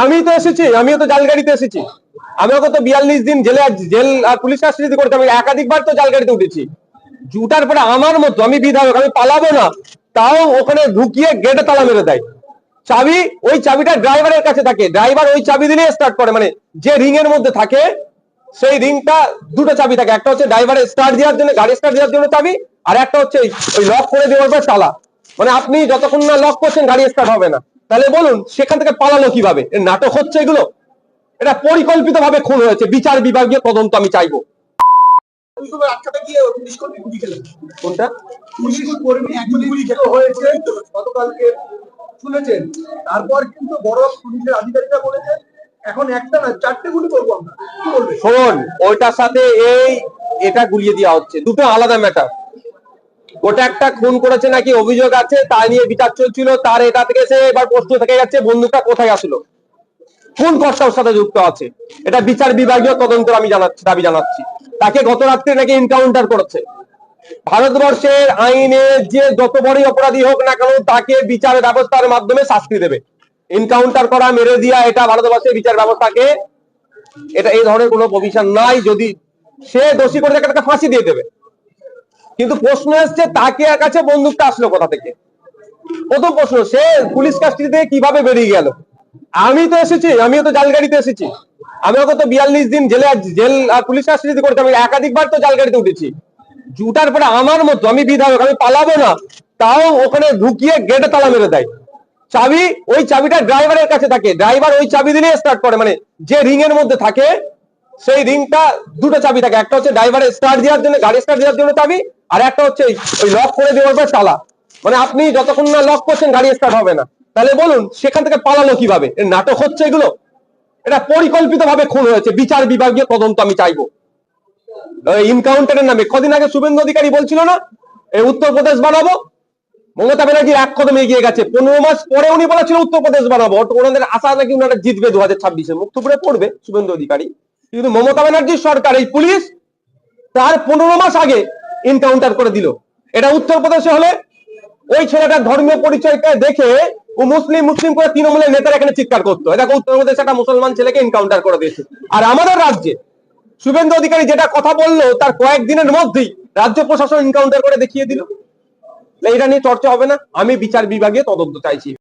আমি তো এসেছি, আমিও তো জালগাড়িতে এসেছি। আমিও তো বিয়াল্লিশ দিন জেলে জেল আর পুলিশ কাস্টডিতে করতে আমি একাধিকবার তো জালগাড়িতে উঠেছি। জুটার পরে আমার মতো, আমি বিধায়ক, আমি পালাবো না। তাও ওখানে ঢুকিয়ে গেটে তালা মেরে দেয়। চাবি, ওই চাবিটা ড্রাইভারের কাছে থাকে। ড্রাইভার ওই চাবি দিলে স্টার্ট করে। মানে যে রিং এর মধ্যে থাকে, সেই রিংটা দুটো চাবি থাকে। একটা হচ্ছে ড্রাইভারের স্টার্ট দেওয়ার জন্য, গাড়ি স্টার্ট দেওয়ার জন্য চাবি, আর একটা হচ্ছে ওই লক করে দেওয়ার পর তালা। মানে আপনি যতক্ষণ না লক করছেন, গাড়ি স্টার্ট হবে না। তাহলে বলুন সেখান থেকে পালালো কীভাবে? নাটক হচ্ছে এগুলো? এটা পরিকল্পিত ভাবে খুন হয়েছে। বিচার বিভাগীয় তদন্ত আমি চাইব। গুলি কোনটা? পুলিশ কর্মী একজনই গুলি খেলো হয়েছে। গতকালকে শুনেছেন। তারপর কিন্তু বড় পুলিশের আধিকারিকরা বলেছেন এখন একটা না চারটে গুলি করব আমরা। শোন ওইটার সাথে এই এটা গুলিয়ে দেওয়া হচ্ছে। দুটো আলাদা ম্যাটার ওটা একটা খুন করেছে নাকি অভিযোগ আছে, তা নিয়ে বিচার চলছিল, তার এটা থেকে সে এবার প্রশ্ন থেকে যাচ্ছে বন্দুকটা কোথায় আসলো? কোন কর্তার সাথে যুক্ত আছে? এটা বিচার বিভাগীয় তদন্ত আমি জানাচ্ছি, দাবি জানাচ্ছি। তাকে গত রাত্রে নাকি এনকাউন্টার করেছে। ভারতবর্ষের আইনে যে যত বড়ই অপরাধী হোক না কেন, তাকে বিচার ব্যবস্থার মাধ্যমে শাস্তি দেবে। এনকাউন্টার করা, মেরে দিয়া, এটা ভারতবর্ষের বিচার ব্যবস্থাকে, এটা এই ধরনের কোনো প্রভিশন নাই, যদি সে দোষী করে তাকে ফাঁসি দিয়ে দেবে। কিন্তু প্রশ্ন এসছে, তাকে কাছে বন্দুকটা আসলো কোথা থেকে? প্রথম প্রশ্ন, সে পুলিশ কাস্টডি থেকে কীভাবে বেরিয়ে গেল? আমি তো এসেছি, আমিও তো জালগাড়িতে এসেছি। আমিও তো বিয়াল্লিশ দিন জেলে জেল আর পুলিশ কাস্টডিতে করতে আমি একাধিকবার তো জালগাড়িতে উঠেছি। জুটার পরে আমার মতো, আমি বিধায়ক, আমি পালাবো না, তাও ওখানে ঢুকিয়ে গেটে তালা মেরে দেয়। চাবি, ওই চাবিটা ড্রাইভারের কাছে থাকে। ড্রাইভার ওই চাবি দিলে স্টার্ট করে মানে যে রিং এর মধ্যে থাকে সেই রিংটা দুটো চাবি থাকে। একটা হচ্ছে ড্রাইভারের স্টার্ট দেওয়ার জন্য গাড়ি স্টার্ট দেওয়ার জন্য চাবি, আর একটা হচ্ছে ওই- লক করে দেওয়ার পর তালা মানে আপনি যতক্ষণ না লক করছেন, গাড়ি স্টার্ট হবে না। তাহলে বলুন, সেখান থেকে পালালো কীভাবে? নাটক হচ্ছে এগুলো? এটা পরিকল্পিত ভাবে খুন হয়েছে। বিচার বিভাগীয় তদন্ত আমি চাইব। ইনকাউন্টারের নামে, কদিন আগে শুভেন্দু অধিকারী বলছিল না? এই উত্তরপ্রদেশ বানাবো। মমতা ব্যানার্জি এক কদমে এগিয়ে গেছে। পনেরো মাস পরে উনি বলেছিল, উত্তরপ্রদেশ বানাবো। ওনাদের আশা নাকি ওনারা জিতবে দু হাজার ছাব্বিশে। মুক্তপুরে পড়বে শুভেন্দু অধিকারী। কিন্তু মমতা ব্যানার্জির সরকার, এই পুলিশ তার পনেরো মাস আগে এনকাউন্টার করে দিল। এটা উত্তরপ্রদেশে হলে ওই ছেলেটার ধর্মীয় পরিচয়কে দেখে ও মুসলিম মুসলিম করে তৃণমূলের নেতারা এখানে চিৎকার করতো। এটা উত্তরপ্রদেশে একটা মুসলমান ছেলেকে এনকাউন্টার করে দিয়েছে। আর আমাদের রাজ্যে শুভেন্দু অধিকারী যেটা কথা বলল, তার কয়েকদিনের মধ্যেই রাজ্য প্রশাসন এনকাউন্টার করে দেখিয়ে দিল। এটা নিয়ে চর্চা হবে না। আমি বিচার বিভাগে তদন্ত চাইছি।